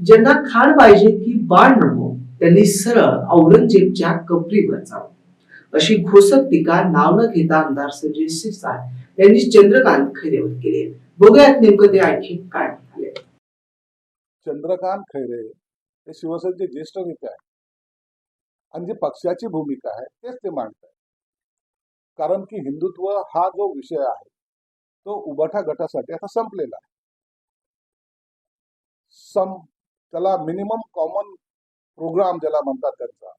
ज्यांना खाण पाहिजे की बाळ नको त्यांनी सरळ औरंगजेबच्या कपरीवर जावं अशी घोसक टीका नाव न घेता आमदार संजय शिरसाट यांनी चंद्रकांत खैरेवर केली. बघूयात नेमकं ते आणखी काय म्हणाले. चंद्रकांत खैरे हे शिवसेनेचे ज्येष्ठ नेते आहेत. आणि जी पक्षाची भूमिका आहे तेच ते मांडत आहेत. कारण की हिंदुत्व हा जो विषय आहे तो उबाठा गटासाठी आता संपलेला आहे. सम त्याला मिनिमम कॉमन प्रोग्राम ज्याला म्हणतात त्यांचा.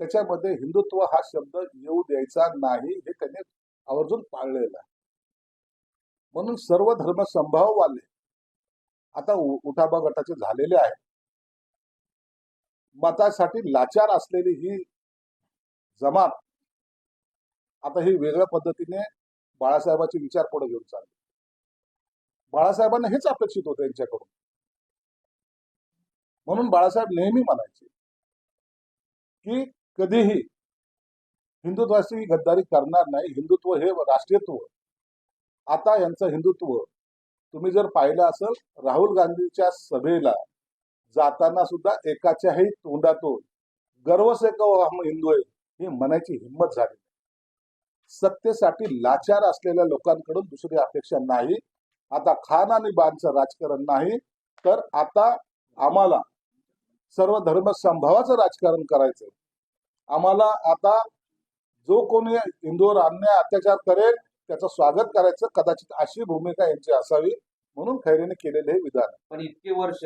त्याच्यामध्ये हिंदुत्व हा शब्द येऊ द्यायचा नाही हे त्यांनी आवर्जून पाळलेलं आहे. म्हणून सर्व धर्म संभाववाले आता उठाबा गटाचे झालेले आहे मतासाठी लाचार असलेली ही जमात आता ही वेगळ्या पद्धतीने बाळासाहेबांचे विचार पुढे घेऊन चालली. बाळासाहेबांना हेच अपेक्षित होतं यांच्याकडून. म्हणून बाळासाहेब नेहमी म्हणायचे की कधीही हिंदुत्वाची गद्दारी करणार नाही. हिंदुत्व हे राष्ट्रीयत्व. आता यांचं हिंदुत्व तुम्ही जर पाहिलं असेल राहुल गांधीच्या सभेला जाताना सुद्धा एकाच्याही तोंडातून गर्व से हो, हम हिंदू आहे? ही म्हणायची हिंमत झाली सत्तेसाठी लाचार असलेल्या लोकांकडून दुसरी अपेक्षा नाही. आता खान आणि बाणचं राजकारण नाही. तर आता आम्हाला सर्व धर्म संभावाचं राजकारण करायचं. आम्हाला आता जो कोणी हिंदूवर अन्याय अत्याचार करेल त्याचं स्वागत करायचं कदाचित अशी भूमिका यांची असावी म्हणून खैरेने केलेले हे विधान. पण इतके वर्ष